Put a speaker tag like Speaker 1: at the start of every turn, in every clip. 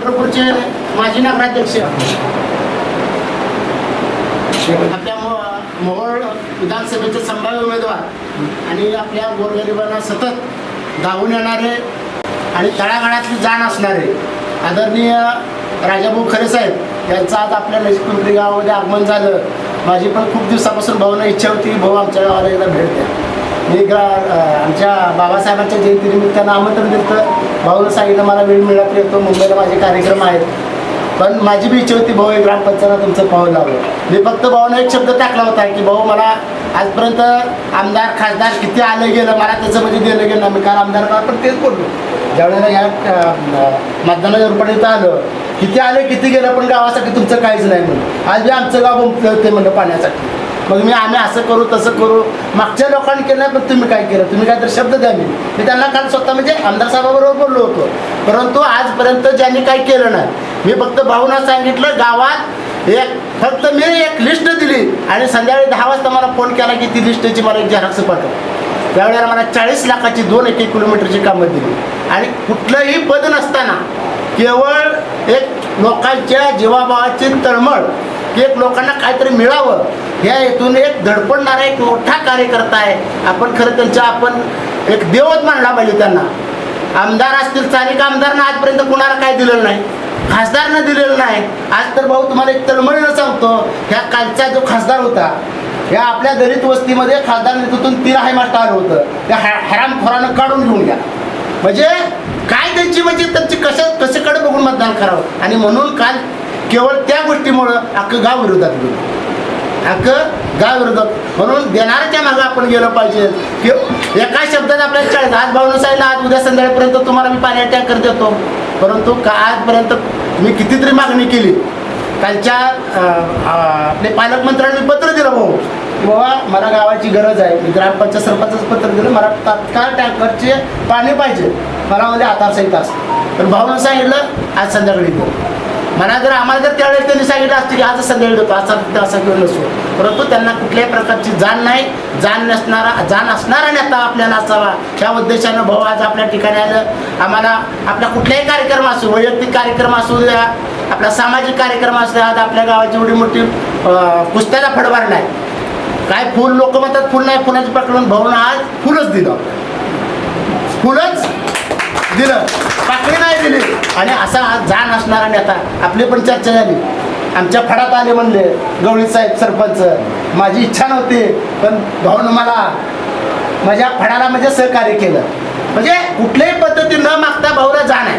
Speaker 1: चंद्रपूरचे माजी नगराध्यक्ष. आपल्या मो- मोहोळ विधानसभेचे संभाव्य उमेदवार आणि आपल्या गोरगरिबांना सतत धावून येणारे आणि तळागाळातली जाण असणारे आदरणीय राजाभाऊ खरे साहेब यांचं आज आपल्या नजीक पिंपरी गावामध्ये आगमन झालं. माझी पण खूप दिवसापासून भाऊना इच्छा होती की भाऊ आमच्या गावाला एकदा भेट द्या. मी ग्रा आमच्या बाबासाहेबांच्या जयंतीनिमित्तानं आमंत्रण देतं भाऊनं सांगितलं मला वेळ मिळत येतो मुंबईला माझे कार्यक्रम आहेत. पण माझी बी इच्छा होती भाऊ हे ग्रामपंचायत तुमचं पाहून लावलं. मी फक्त भाऊनं एक शब्द टाकला होता की भाऊ मला आजपर्यंत आमदार खासदार किती आलं गेलं मला त्याचं म्हणजे दिलं गेलं मी काल आमदार पण तेच बोललो. ज्यावेळेला या अं, मतदानाच्या रूपाने आलं किती आलं किती गेलं पण गावासाठी तुमचं काहीच नाही म्हणून. आज बी आमचं गाव गुंफलं ते म्हणलं पाण्यासाठी. मग मी आम्ही असं करू तसं करू. मागच्या लोकांनी केलं नाही पण तुम्ही काय केलं? तुम्ही काय तर शब्द द्या मी मी त्यांना काल स्वतः म्हणजे आमदार साहेबाबरोबर बोललो होतो. परंतु आजपर्यंत ज्यांनी काही केलं नाही. मी फक्त भाऊना सांगितलं गावात एक फक्त मी एक लिस्ट दिली. आणि संध्याकाळी दहा वाजता मला फोन केला की ती लिस्टची मला एक झेरॉक्स पाठव. त्यावेळेला मला चाळीस लाखाची दोन एक एक किलोमीटरची कामं दिली. आणि कुठलंही पद नसताना केवळ एक लोकांच्या जीवाभावाची तळमळ एक लोकांना काहीतरी मिळावं. या हेतून एक धडपडणारा एक मोठा कार्यकर्ता आहे. आपण खरं त्यांच्या आपण एक देवत मानला पाहिजे त्यांना. आमदार असतील स्थानिक आमदारनं आजपर्यंत कुणाला काय दिलेलं नाही. खासदारनं दिलेलं नाही. आज तर भाऊ तुम्हाला एक तळमळीनं सांगतो ह्या कालचा जो खासदार होता या आपल्या दलित वस्तीमध्ये खासदार नेतृत्वातून तीन हाय मास्टर आलं होतं. त्या हॅरामखोरानं काढून घेऊन घ्या म्हणजे काय त्यांची म्हणजे त्यांची कशा कसेकडे बघून मतदान करावं? आणि म्हणून काल केवळ त्या गोष्टीमुळं अख्खं गाव विरोधात गेलो. अख्खं गाव विरोधात. म्हणून देणाऱ्याच्या मागं आपण गेलं पाहिजे. की एका शब्दात आपल्याला चाळीस आज भावना सांगितलं आज उद्या संध्याकाळपर्यंत तुम्हाला मी पाणी टँकर देतो. परंतु का आजपर्यंत मी कितीतरी मागणी केली. कालच्या आपले पालकमंत्र्यांनी पत्र दिलं भाऊ. की बाबा मला गावाची गरज आहे. मी ग्रामपंचायत सरपंचच पत्र दिलं. मला तात्काळ टँकरचे पाणी पाहिजे. मला म्हणजे आधारसंहिता तास तर भाऊनं सांगितलं आज संध्याकाळी देऊ म्हणा जर आम्हाला जर त्यावेळेस त्यांनी सांगितलं असतं की आज असा देतो असा असा किंवा नसतो परंतु त्यांना कुठल्याही प्रकारची जाण नाही. जाण नसणारा जाण असणारा नेता आपल्याला असावा. ह्या उद्देशानं भाऊ आज आपल्या ठिकाणी आलं. आम्हाला आपला कुठलाही कार्यक्रम असू वैयक्तिक कार्यक्रम असू द्या आपला सामाजिक कार्यक्रम असू द्या आज आपल्या गावाची एवढी मोठी कुस्त्याला कुस्त्याचा नाही आहे काय फुल लोक म्हणतात फुल नाही फुलाचं पकडून भाऊनं आज फुलच दिलं. फुलच दिलं. पाकळी नाही दिली. आणि असा आज जाण असणारा नेता आपली पण चर्चा झाली. आमच्या फडात आले म्हणले गवळी साहेब सरपंच माझी इच्छा नव्हती पण भाऊनं मला माझ्या फडाला म्हणजे सहकार्य केलं. म्हणजे कुठल्याही पद्धती न मागता भाऊला जाण आहे.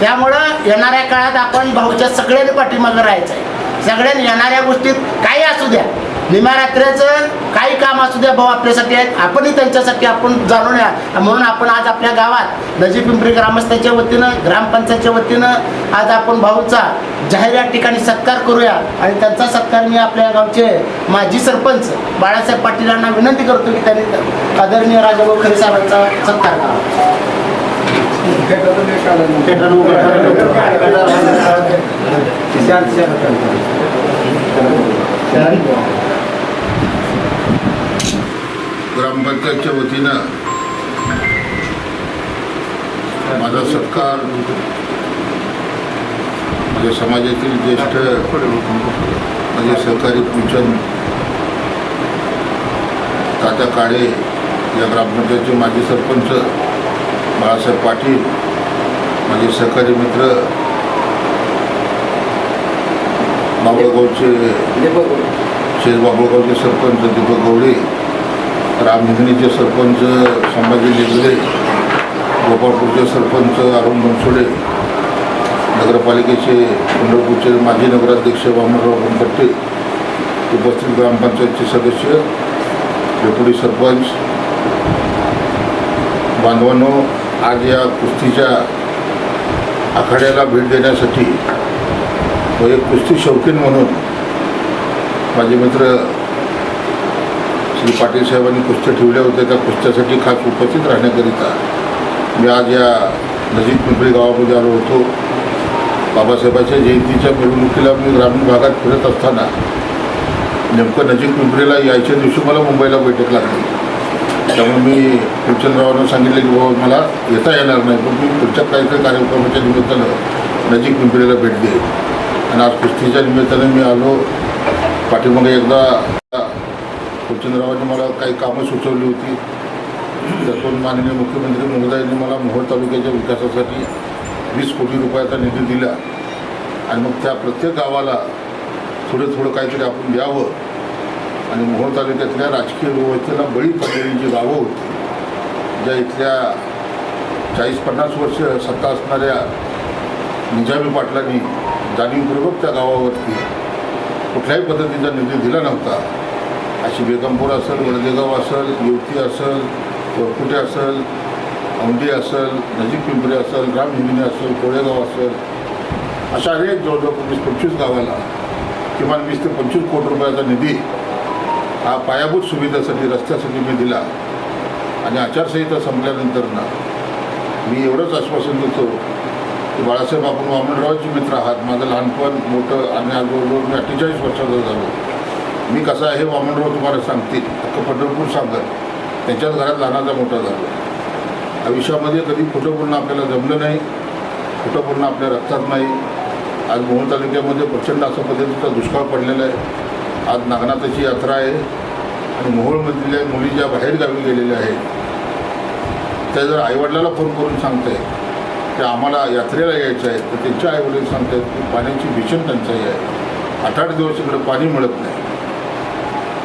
Speaker 1: त्यामुळं येणाऱ्या काळात आपण भाऊच्या सगळ्यांनी पाठीमागं राहायचं आहे. सगळ्यांनी येणाऱ्या गोष्टीत काही असू द्या. निमारात्र्याचं काही काम असू द्या भाऊ आपल्यासाठी आहेत. आपणही त्यांच्यासाठी आपण जाणून या. म्हणून आपण आज आपल्या गावात नजी पिंपरी ग्रामस्थाच्या वतीनं ग्रामपंचायतच्या वतीनं आज आपण भाऊचा जाहीर या ठिकाणी सत्कार करूया. आणि त्यांचा सत्कार मी आपल्या गावचे माजी सरपंच बाळासाहेब पाटील यांना विनंती करतो की त्यांनी आदरणीय राजाभाऊ खरे साहेबांचा सत्कार करावा.
Speaker 2: ग्रामपंचायतच्या वतीनं माझा सत्कार माझ्या समाजातील ज्येष्ठ माझे सहकारी पूजन तात्या काळे या ग्रामपंचायतचे माजी सरपंच बाळासाहेब पाटील माझे सहकारी मित्र बाबळगावचे म्हणजे शेज बाबुळगावचे सरपंच दीपक गवडे रामहिंगणीचे सरपंच संभाजी लेगरे गोपाळपूरचे सरपंच अरुण बनसोडे नगरपालिकेचे पंढरपूरचे माजी नगराध्यक्ष वामनराव बनपट्टे उपस्थित ग्रामपंचायतचे सदस्य डेप्युटी सरपंच. बांधवांनो आज या कुस्तीच्या आखाड्याला भेट देण्यासाठी व एक कुस्ती शौकीन म्हणून माझे मित्र श्री पाटील साहेबांनी कुस्त्या ठेवल्या होत्या. त्या कुस्त्यासाठी खास उपस्थित राहण्याकरिता मी आज या नजीक पिंपरी गावामध्ये आलो होतो. बाबासाहेबाच्या जयंतीच्या मिरवणुकीला मी ग्रामीण भागात फिरत असताना नेमकं नजीक पिंपरीला यायच्या दिवशी मला मुंबईला बैठक लागली. त्यामुळे मी फुलचंदरावांना सांगितलं की बाबा मला येता येणार नाही पण मी पुढच्या काहीतरी कार्यक्रमाच्या निमित्तानं नजीक पिंपरीला भेट दे आणि आज कुस्तीच्या निमित्तानं मी आलो. पाठीमागे एकदा फुलचंदरावांनी मला काही कामं सुचवली होती. त्यातून माननीय मुख्यमंत्री महोदयांनी मला मोहोळ तालुक्याच्या विकासासाठी वीस कोटी रुपयाचा निधी दिला. आणि मग त्या प्रत्येक गावाला थोडं थोडं काहीतरी आपण द्यावं. आणि मोहोळ तालुक्यातल्या राजकीय व्यवस्थेला बळी पडलेली जी गावं होती ज्या इथल्या चाळीस पन्नास वर्ष सत्ता असणाऱ्या निजामी पाटलांनी जाणीवपूर्वक त्या गावावरती कुठल्याही पद्धतीचा निधी दिला नव्हता. अशी बेगमपूर असेल वडदेगाव असेल युवती असेल वरकुटे असेल औंडी असेल नजीक पिंपरी असेल रामहिमिनी असेल कोळेगाव असेल अशा अनेक जवळजवळ वीस पंचवीस गावाला किमान वीस ते पंचवीस कोटी रुपयाचा निधी हा पायाभूत सुविधेसाठी रस्त्यासाठी मी दिला. आणि आचारसंहिता संपल्यानंतर ना मी एवढंच आश्वासन देतो बाळासाहेब आपण वामनरावचे मित्र आहात. माझं लहानपण मोठं आणि आज मी अठ्ठेचाळीस वर्षाचा झालो. मी कसा आहे वामनराव तुम्हाला सांगतील. अख्खं पंढरपूर सांगत त्यांच्याच घरात लहानाचा मोठा झालो. आयुष्यामध्ये कधी खोटं बोलणं आपल्याला जमलं नाही खोटं बोलणं आपल्या रक्तात नाही. आज मोहोळ तालुक्यामध्ये प्रचंड अशा पद्धतीचा दुष्काळ पडलेला आहे. आज नागनाथाची यात्रा आहे आणि मोहोळमधल्या मुली ज्या बाहेरगावी गेलेल्या आहेत त्या जर आईवडिलाला फोन करून सांगताय की आम्हाला यात्रेला यायचं आहे. तर त्यांच्या आईवडील सांगतात की पाण्याची भीषण टंचाई आहे. आठ आठ दिवस इकडे पाणी मिळत नाही.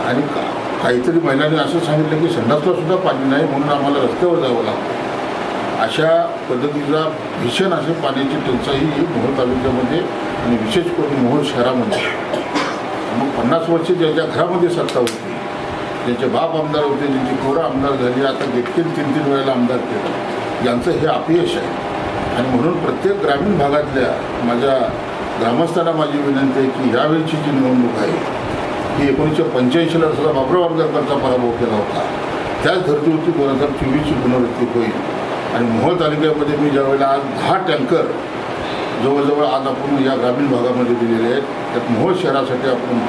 Speaker 2: आणि का काहीतरी महिलांनी असं सांगितलं की संडासला सुद्धा पाणी नाही म्हणून आम्हाला रस्त्यावर जावं लागतं. अशा पद्धतीचा भीषण असे पाण्याची टंचाई ही मोहोळ तालुक्यामध्ये आणि विशेष करून मोहोळ शहरामध्ये मग पन्नास वर्ष ज्याच्या घरामध्ये सत्ता होती ज्यांचे बाप आमदार होते ज्यांची पोरं आमदार झाली आता देखील तीन तीन वेळेला आमदार केलं. यांचं हे अपयश आहे. आणि म्हणून प्रत्येक ग्रामीण भागातल्या माझ्या ग्रामस्थांना माझी विनंती आहे की यावेळची जी निवडणूक आहे ही एकोणीसशे पंच्याऐंशीला सुद्धा बाबराव आंबेडकरचा पराभव केला होता. त्याच धर्तीवरती दोन हजार चोवीसची पुनरावृत्ती होईल. आणि मोहोळ तालुक्यामध्ये मी ज्यावेळेला आज दहा टँकर जवळजवळ आज आपण या ग्रामीण भागामध्ये दिलेले आहेत त्यात मोहोळ शहरासाठी आपण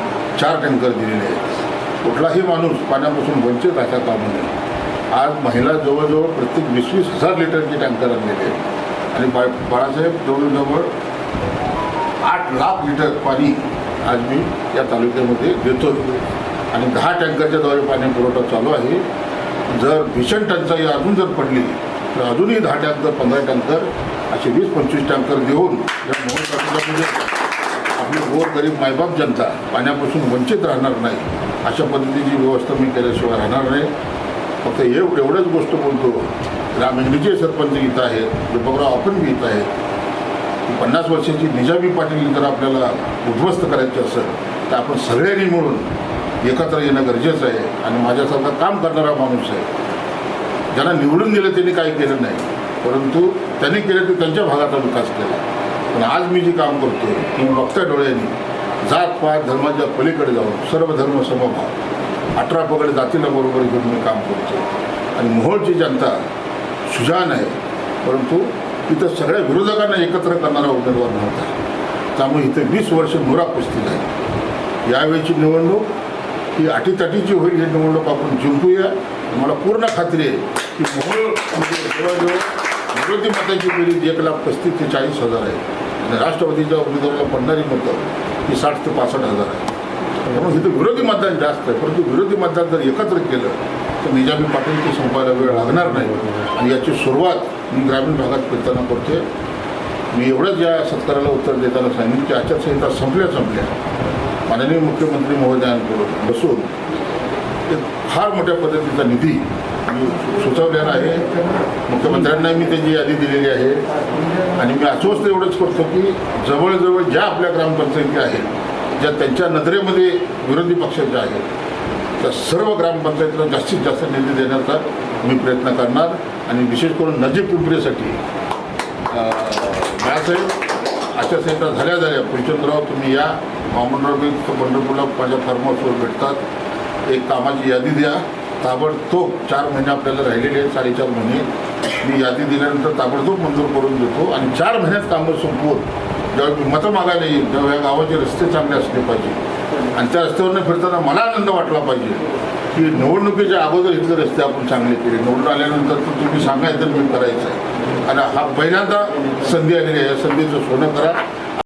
Speaker 2: चार टँकर दिलेले आहेत. कुठलाही माणूस पाण्यापासून वंचित राहता कामा नये. आज महिला जवळजवळ प्रत्येक वीस वीस हजार लिटरचे टँकर आणलेले आहेत. आणि बा बाळासाहेब जवळजवळ आठ लाख लिटर पाणी आज मी या तालुक्यामध्ये देतो आणि दहा टँकरच्याद्वारे पाणी पुरवठा चालू आहे. जर भीषण टंचाई अजून जर पडली तर अजूनही दहा टँकर पंधरा टँकर असे वीस पंचवीस टँकर देऊन या मोहन तालुक्यामध्ये आपली गोर गरीब मायबाप जनता पाण्यापासून वंचित राहणार नाही अशा पद्धतीची व्यवस्था मी केल्याशिवाय राहणार नाही. फक्त हे एवढंच गोष्ट बोलतो. ग्रामीण जे सरपंच गीत आहेत दीपकराव आपण गीत आहेत. की पन्नास वर्षाची निजामी पाटील जर आपल्याला उद्ध्वस्त करायची असेल तर आपण सगळ्यांनी मिळून एकत्र येणं गरजेचं आहे आणि माझ्यासारखा काम करणारा माणूस आहे. ज्यांना निवडून दिलं त्यांनी काही केलं नाही परंतु त्यांनी केलं तर त्यांच्या भागाचा विकास केला. पण आज मी जे काम करतो की मी बघत्या डोळ्यांनी जात पात धर्माच्या पलीकडे जाऊन सर्व धर्म समभाव अठरा पगड जातीला बरोबर घेऊन मी काम करतो आणि मोहोळची जनता सुजान आहे. परंतु इथं सगळ्या विरोधकांना एकत्र करणारा उमेदवार नव्हता. त्यामुळे इथे वीस वर्ष मुरा कुस्ती आहे. यावेळीची निवडणूक ही अटीतटीची होईल ही निवडणूक आपण जिंकूया. मला पूर्ण खात्री आहे की मोहोळ म्हणजे जवळजवळ विरोधी मताची बेरीज एक लाख पस्तीस ते चाळीस हजार आहे. आणि राष्ट्रवादीच्या उमेदवाराला पडणारी मतं ही साठ ते पासष्ट हजार आहे. हो, त्यामुळे इथं विरोधी मतदान जास्त आहे. परंतु विरोधी मतदान जर एकत्र केलं तर निजामी पाटीलची संपायला वेळ लागणार नाही. आणि याची सुरुवात मी ग्रामीण भागात फिरताना करतोय. मी एवढंच या सत्काराला उत्तर देताना सांगेन की आचारसंहिता संपल्या संपल्या. माननीय मुख्यमंत्री महोदयांकडून बसून एक फार मोठ्या पद्धतीचा निधी मी सुचवलेला आहे. मुख्यमंत्र्यांना मी त्याची यादी दिलेली आहे. आणि मी आश्वस्त एवढंच करतो की जवळजवळ ज्या आपल्या ग्रामपंचायती आहेत ज्या त्यांच्या नजरेमध्ये विरोधी पक्षाच्या आहेत त्या सर्व ग्रामपंचायतीला जास्तीत जास्त निधी देण्याचा मी प्रयत्न करणार. आणि विशेष करून नजीक पिंपरीसाठी अशा आचारसंहिता झाल्या झाल्या. फुलचंद्रराव तुम्ही या. महामंडळ पंढरपूरला माझ्या फार्म हाऊसवर भेटतात. एक कामाची यादी द्या. ताबडतोब चार महिने आपल्याला राहिलेले आहेत साडेचार महिने. मी यादी दिल्यानंतर ताबडतोब मंजूर करून देतो. आणि चार महिन्यात कामं संपवून जेव्हा मतं मागायला येईल तेव्हा या गावाचे रस्ते चांगले असले पाहिजे. आणि त्या रस्त्यावरनं फिरताना मला आनंद वाटला पाहिजे की निवडणुकीच्या अगोदर इथले रस्ते आपण चांगले केले. निवडून आल्यानंतर तर तुम्ही सांगायचं मी करायचं. आहे आणि हा पहिल्यांदा संधी आलेली आहे. या संधीचं सोनं करा.